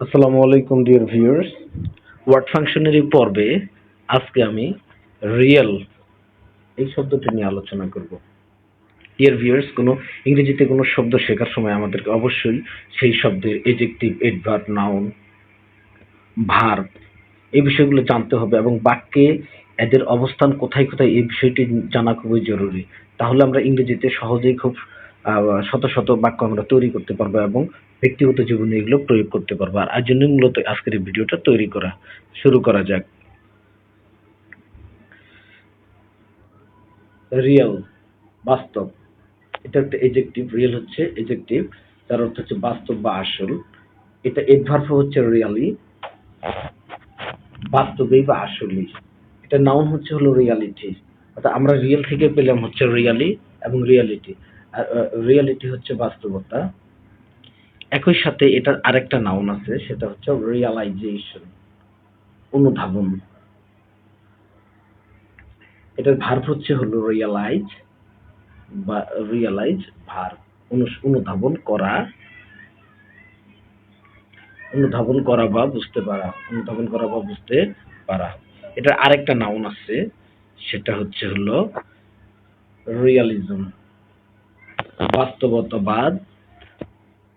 আসসালামু আলাইকুম, dear viewers. Word ফাংশনের এই পর্বে আজকে আমি রিয়েল এই শব্দটি নিয়ে আলোচনা করব। ডিয়ার ভিউয়ার্স, কোনো ইংরেজিতে কোনো শব্দ শেখার সময় আমাদেরকে অবশ্যই সেই শব্দের এজেক্টিভ এডভার্ব নাউন ভার্ব এই বিষয়গুলো জানতে হবে এবং বাক্যে এদের অবস্থান কোথায় কোথায় এই বিষয়টি জানা খুবই জরুরি। তাহলে আমরা ইংরেজিতে সহজেই খুব শত শত বাক্য আমরা তৈরি করতে পারব এবং ব্যক্তিগত জীবনে এগুলো প্রয়োগ করতে পারব। আর আর জন্য মূলত আজকের এই ভিডিওটা তৈরি করা, শুরু করা যাক। রিয়েল, বাস্তব। এটা একটা এজেক্টিভ রিয়েল হচ্ছে এজেক্টিভ তার অর্থ হচ্ছে বাস্তব বা আসল। এটা এডভার্ব হচ্ছে রিয়ালি বাস্তবেই বা আসলেই। এটা নাউন হচ্ছে হলো রিয়ালিটি অর্থাৎ আমরা রিয়েল থেকে পেলাম হচ্ছে রিয়ালি এবং রিয়ালিটি আর রিয়ালিটি হচ্ছে বাস্তবতা। একই সাথে এটার আরেকটা নাউন আছে, সেটা হচ্ছে রিয়ালাইজেশন অনুধাবন। এটার ভার্ব হচ্ছে হলো রিয়ালাইজ বা রিয়ালাইজ ভার্ব অনুধাবন করা। অনুধাবন করা বা বুঝতে পারা, অনুধাবন করা বা বুঝতে পারা। এটার আরেকটা নাউন আছে, সেটা হচ্ছে হলো রিয়ালিজম বাস্তবতাবাদ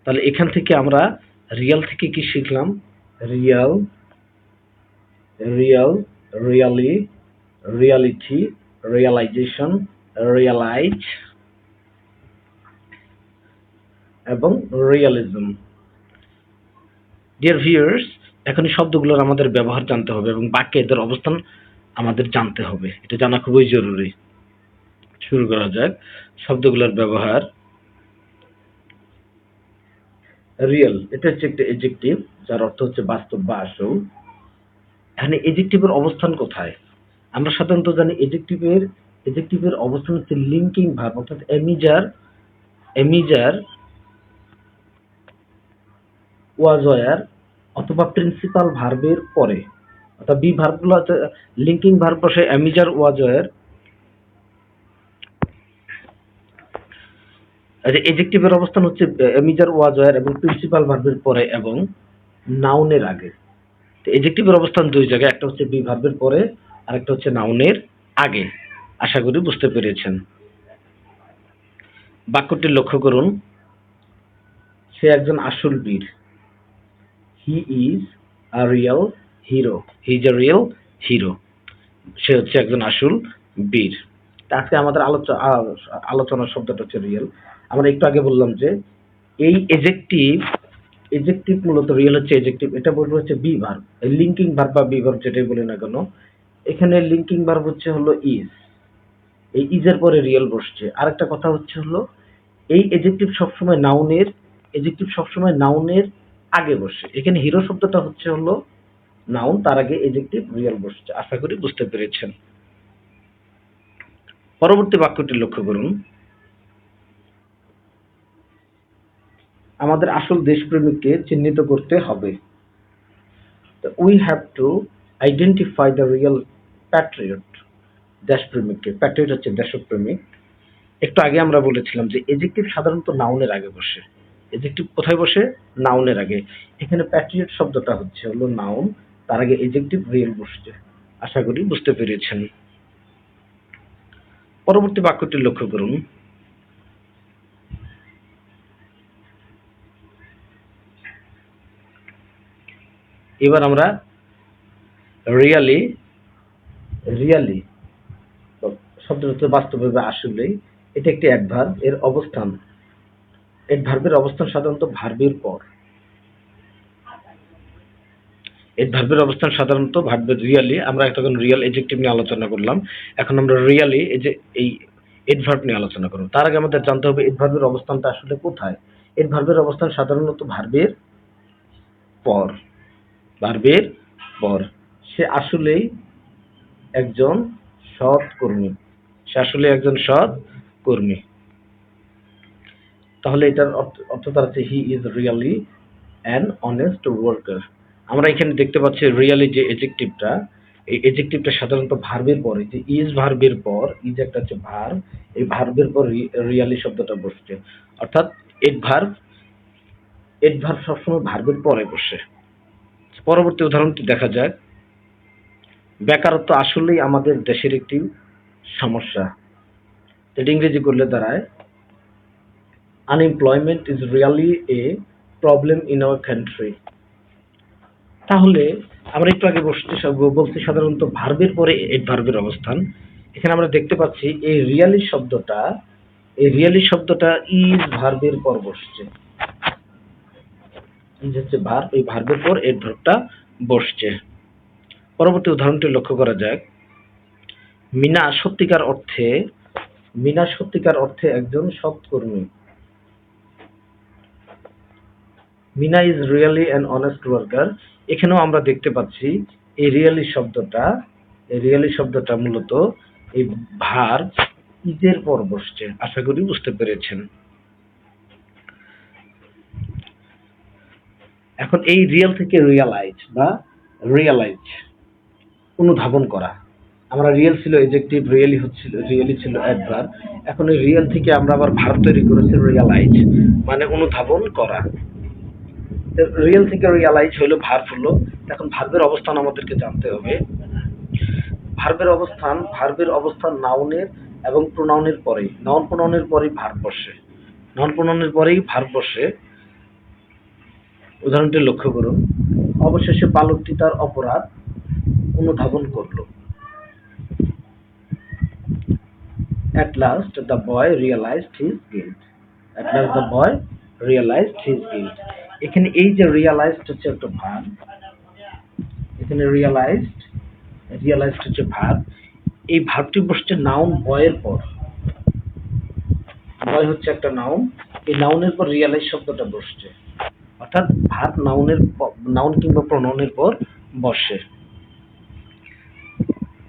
তাহলে এখান থেকে আমরা রিয়াল থেকে কি শিখলাম? Real real, really, reality, realisation, realise, এবং রিয়ালিজম। ডিয়ার ভিউয়ার্স এখন শব্দগুলোর আমাদের ব্যবহার জানতে হবে এবং বাক্যে এদের অবস্থান আমাদের জানতে হবে। এটা জানা খুবই জরুরি। শুরু করা যাক। শব্দগুলোর ব্যবহার। রিয়েল এটা হচ্ছে একটা এজেক্টিভ যার অর্থ হচ্ছে বাস্তব বা আসল। এখানে এজেক্টিভের অবস্থান কোথায়? আমরা সাধারণত জানি এজেক্টিভের এজেক্টিভের অবস্থান হচ্ছে লিঙ্কিং ভার্ব অর্থাৎ এমিজার এমিজার ওয়াজয়ার অথবা প্রিন্সিপাল ভার্বের পরে। অর্থাৎ বি ভার্বগুলো লিঙ্কিং ভার্ব বসে এমিজার ওয়াজয়ের এজেক্টিভের অবস্থান হচ্ছে এমিজার ওয়াজয়ের এবং প্রিন্সিপাল ভার্বের পরে এবং নাউনের আগে। তো এজেক্টিভের অবস্থান দুই জায়গায়, একটা হচ্ছে বি ভার্বের পরে আর একটা হচ্ছে নাউনের আগে। আশা করি বুঝতে পেরেছেন। বাক্যটি লক্ষ্য করুন। সে একজন আসল বীর। He is a real hero he is a real hero সে হচ্ছে একজন আসল বীর। আজকে আমাদের আলোচনা আলোচনার শব্দটা হচ্ছে রিয়েল আমরা একটু আগে বললাম যে এই এজেক্টিভ এজেক্টিভ মূলত রিয়েল হচ্ছে এজেক্টিভ এটা বলব হচ্ছে বি ভার্ব লিঙ্কিং ভার্ব বা বি ভার্ব যেটাই বলি না কেন, এখানে লিঙ্কিং ভার্ব হচ্ছে হলো ইজ এই ইজের পরে রিয়েল বসছে। আরেকটা কথা হচ্ছে হলো, এই এজেক্টিভ সবসময় নাউনের এজেক্টিভ সবসময় নাউনের আগে বসে এখানে হিরো শব্দটা হচ্ছে হলো নাউন তার আগে এজেক্টিভ রিয়েল বসছে। আশা করি বুঝতে পেরেছেন। পরবর্তী বাক্যটি লক্ষ্য করুন। আমাদের আসল দেশপ্রেমিককে চিহ্নিত করতে হবে। We have to identify the real patriot দেশপ্রেমিককে। Patriot হচ্ছে দেশপ্রেমিক। একটু আগে আমরা বলেছিলাম যে এজেক্টিভ সাধারণত নাউনের আগে বসে। এজেক্টিভ কোথায় বসে? নাউনের আগে। এখানে প্যাট্রিয়ট শব্দটা হচ্ছে, হলো নাউন তার আগে এজেক্টিভ রিয়েল বসছে। আশা করি বুঝতে পেরেছেন। পরবর্তী বাক্যটি লক্ষ্য করুন। এবার আমরা রিয়ালি রিয়ালি শব্দটা বাস্তবে আসলেই এটা একটি অ্যাডভার্ব এর অবস্থান। অ্যাডভার্বের অবস্থান সাধারণত ভার্বের পর। অ্যাডভার্বের অবস্থান সাধারণত ভার্বের রিয়ালি, আমরা এখন রিয়াল এজেক্টিভ নিয়ে আলোচনা করলাম। এখন আমরা রিয়ালি, এই যে এই এডভার্ব নিয়ে আলোচনা করব। তার আগে আমাদের জানতে হবে এডভার্বের অবস্থানটা আসলে কোথায়? এডভার্বের অবস্থান সাধারণত ভার্বের পর। ভার্বের পর। সে আসলেই একজন সৎ কর্মী। সে আসলে একজন সৎ কর্মী। তাহলে এটার অর্থ অর্থ দাঁড়াচ্ছে he is really an honest worker আমরা এখানে দেখতে পাচ্ছি রিয়ালি যে এজেক্টিভটা এই এজেক্টিভটা সাধারণত ভার্বের পরে যে ইজ ভার্বের পর ইজ একটা হচ্ছে ভার্ব এই ভার্বের পর রিয়ালি শব্দটা বসছে। অর্থাৎ এড ভার্ব এড ভার্ব সবসময় ভার্বের পরে বসে। পরবর্তী উদাহরণটি দেখা যাক বেকারত্ব আসলেই আমাদের দেশের একটি সমস্যা। যেটা ইংরেজি করলে দাঁড়ায় unemployment is really a problem in our country তাহলে আমরা একটু আগে বসতে বলছি সাধারণত ভার্বের পরে ভার্বের অবস্থান। এখানে আমরা দেখতে পাচ্ছি এই রিয়ালি শব্দটা, এই রিয়ালি শব্দটা ইজ ভার্বের পর বসছে। ইজ হচ্ছে ভার্ব এই ভার্বের পর এই ভার্বটা বসছে। পরবর্তী উদাহরণটি লক্ষ্য করা যাক। মিনা সত্যিকার অর্থে, মিনা সত্যিকার অর্থে একজন সৎকর্মী। Meena is really an honest worker এখানেও আমরা দেখতে পাচ্ছি, এই রিয়েলি শব্দটা, এই রিয়েলি শব্দটা মূলত এই ভার ইজের পর বসছে। আশা করি বুঝতে পেরেছেন। এখন এই রিয়েল থেকে রিয়ালাইজ বা রিয়ালাইজ অনুধাবন করা। আমরা রিয়েল ছিল এজেক্টিভ রিয়েলি হচ্ছিল রিয়েলি ছিল অ্যাডভার্ব এখন এই রিয়েল থেকে আমরা আবার ভার্ব তৈরি করেছি রিয়ালাইজ মানে অনুধাবন করা। রিয়েল থেকে রিয়ালাইজ হলো ভার্ব হলো। এখন ভার্বের অবস্থান আমাদেরকে জানতে হবে। ভার্বের অবস্থান ভার্বের অবস্থান নাউনের এবং প্রোনাউনের পরেই। নাউন প্রোনাউনের পরেই ভার্ব বসে। নাউন প্রোনাউনের পরেই ভার্ব বসে। উদাহরণটি লক্ষ্য করুন। অবশেষে বালকটি তার অপরাধ অনুধাবন করল। At last, the boy realized his guilt. At last, the boy realized his guilt. এখানে এই যে রিয়ালাইজড হচ্ছে একটা ভার্ব এখানে রিয়ালাইজড রিয়ালাইজড হচ্ছে ভার্ব এই ভার্বটি বসছে নাউন বয়ের পর। বয় হচ্ছে একটা নাউন এই নাউনের পর রিয়ালাইজ শব্দটা বসছে। অর্থাৎ ভার্ব নাউনের নাউন কিংবা প্রনাউনের পর বসে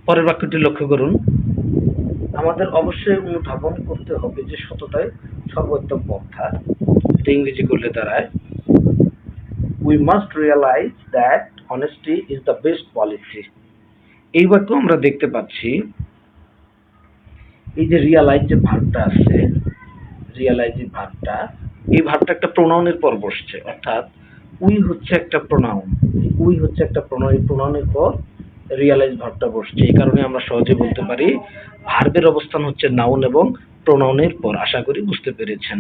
পরের বাক্যটি লক্ষ্য করুন। আমাদের অবশ্যই অনুধাবন করতে হবে যে সততায় সর্বোত্তম পন্থা। এটা ইংরেজি করলে দাঁড়ায়। We must realize that honesty is the best policy এই বাক্য আমরা দেখতে পাচ্ছি। এই যে রিয়ালাইজ যে ভাবটা আছে রিয়ালাইজ যে ভাবটা এই ভাবটা একটা প্রোনাউনের পর বসছে, অর্থাৎ উই হচ্ছে একটা প্রোনাউন উই হচ্ছে একটা প্রোনাউন এই পর রিয়ালাইজ ভাবটা বসছে। এই কারণে আমরা সহজে বলতে পারি ভার্বের অবস্থান হচ্ছে নাউন এবং প্রোনাউনের পর, আশা করি বুঝতে পেরেছেন।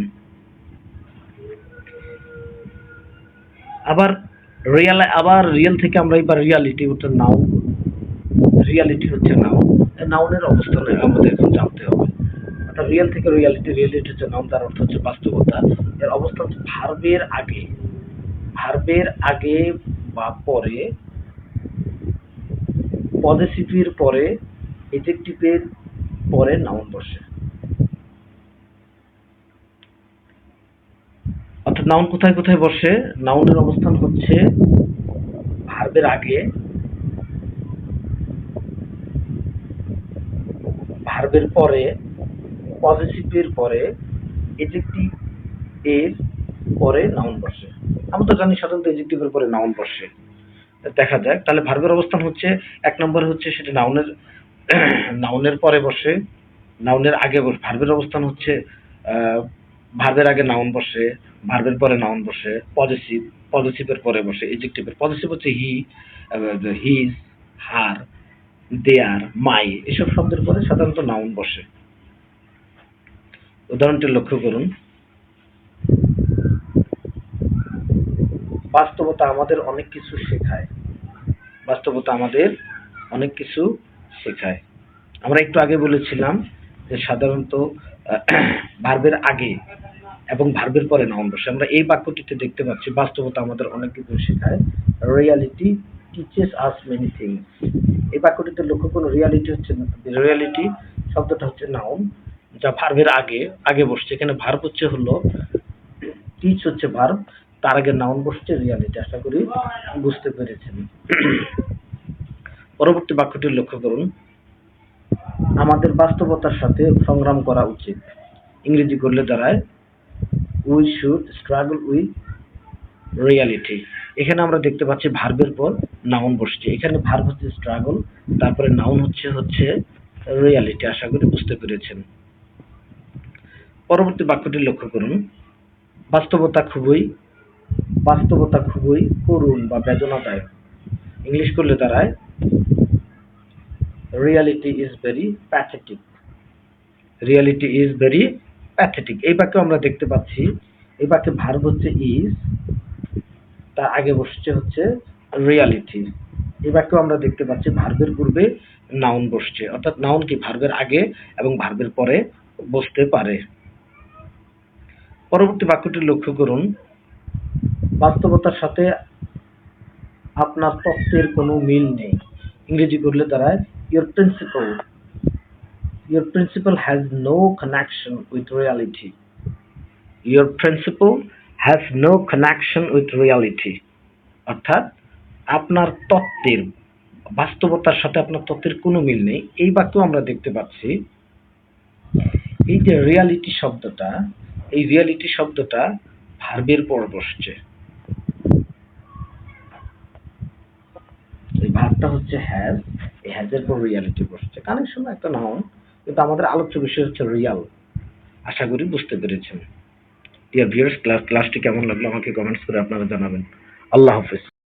আবার রিয়াল আবার রিয়েল থেকে আমরা এবার রিয়ালিটি ওটা নাউন রিয়ালিটি হচ্ছে নাউন নাউনের অবস্থানে আমাদের এখন জানতে হবে। অর্থাৎ রিয়েল থেকে রিয়ালিটি রিয়ালিটি হচ্ছে নাউন তার অর্থ হচ্ছে বাস্তবতা। এর অবস্থা হচ্ছে ভার্বের আগে। ভার্বের আগে বা পরে পজিটিভের পরে এজেক্টিভের পরে নাউন বসে। অর্থাৎ নাউন কোথায় কোথায় বসে? নাউনের অবস্থান হচ্ছে ভার্বের আগে, ভার্বের পরে পজিটিভের পরে এজেক্টিভ এর পরে নাউন বসে। আমরা তো জানি সাধারণত এজেক্টিভের পরে নাউন বসে। দেখা যাক। তাহলে ভার্বের অবস্থান হচ্ছে, এক নম্বর হচ্ছে সেটা নাউনের নাউনের পরে বসে নাউনের আগে বসে। ভার্বের অবস্থান হচ্ছে ভার্বের আগে নাউন বসে ভার্বের পরে নাউন বসে পজিটিভ পজিটিভের পরে বসে এজেক্টিভের পজিটিভ হচ্ছে হি হিজ হার দেয়ার মাই এসব শব্দের পরে সাধারণত নাউন বসে। উদাহরণটি লক্ষ্য করুন। বাস্তবতা আমাদের অনেক কিছু শেখায়। বাস্তবতা আমাদের অনেক কিছু শেখায়। আমরা একটু আগে বলেছিলাম যে সাধারণত ভার্বের আগে এবং ভার্বের পরে নাউন বসে। আমরা এই বাক্যটিতে দেখতে পাচ্ছি বাস্তবতা আমাদের অনেক কিছু শেখায়। Reality teaches us many things এই বাক্যটিতে লক্ষ্য করুন রিয়ালিটি হচ্ছে রিয়ালিটি শব্দটা হচ্ছে নাউন যা ভার্বের আগে আগে বসছে। এখানে ভার্ব হচ্ছে হলো টিচ হচ্ছে ভার্ব, তার আগে নাউন বসছে রিয়ালিটি আশা করি বুঝতে পেরেছেন। পরবর্তী বাক্যটি লক্ষ্য করুন। আমাদের বাস্তবতার সাথে সংগ্রাম করা উচিত। ইংরেজি করলে দাঁড়ায় we should struggle with reality এখানে আমরা দেখতে পাচ্ছি ভার্বের পর নাউন বসছে। এখানে ভার্ব হচ্ছে স্ট্রাগল তারপরে নাউন হচ্ছে হচ্ছে রিয়ালিটি আশা করি বুঝতে পেরেছেন। পরবর্তী বাক্যটি লক্ষ্য করুন। বাস্তবতা খুবই বাস্তবতা খুবই করুণ বা বেদনাদায়ক। ইংলিশ করলে দাঁড়ায় reality is very pathetic reality is very pathetic এই বাক্যে আমরা দেখতে পাচ্ছি, এই বাক্যে ভার্ব হচ্ছে ইজ তার আগে বসছে হচ্ছে রিয়ালিটি এই বাক্য আমরা দেখতে পাচ্ছি ভার্বের পূর্বে নাউন বসছে। অর্থাৎ নাউন কি ভার্বের আগে এবং ভার্বের পরে বসতে পারে। পরবর্তী বাক্যটি লক্ষ্য করুন। বাস্তবতার সাথে আপনার তত্ত্বের কোনো মিল নেই। ইংরেজি করলে দাঁড়ায় your principal your principal has no connection with reality your principal has no connection with reality অর্থাৎ, আপনার তত্ত্বের, বাস্তবতার সাথে আপনার তত্ত্বের কোনো মিল নেই। এই বাক্য আমরা দেখতে পাচ্ছি। এই যে রিয়ালিটি শব্দটা এই রিয়ালিটি শব্দটা ভার্বের পর বসছে। এই ভার্বটা হচ্ছে হ্যাজ এই হ্যাজের পর রিয়ালিটি বসছে। কানেকশন একটা নাউন কিন্তু আমাদের আলোচ্য বিষয় হচ্ছে রিয়াল আশা করি বুঝতে পেরেছেন। ডিয়ার ভিউয়ার্স ক্লাস ক্লাসটি কেমন লাগল আমাকে কমেন্টস করে আপনারা জানাবেন। আল্লাহ হাফেজ।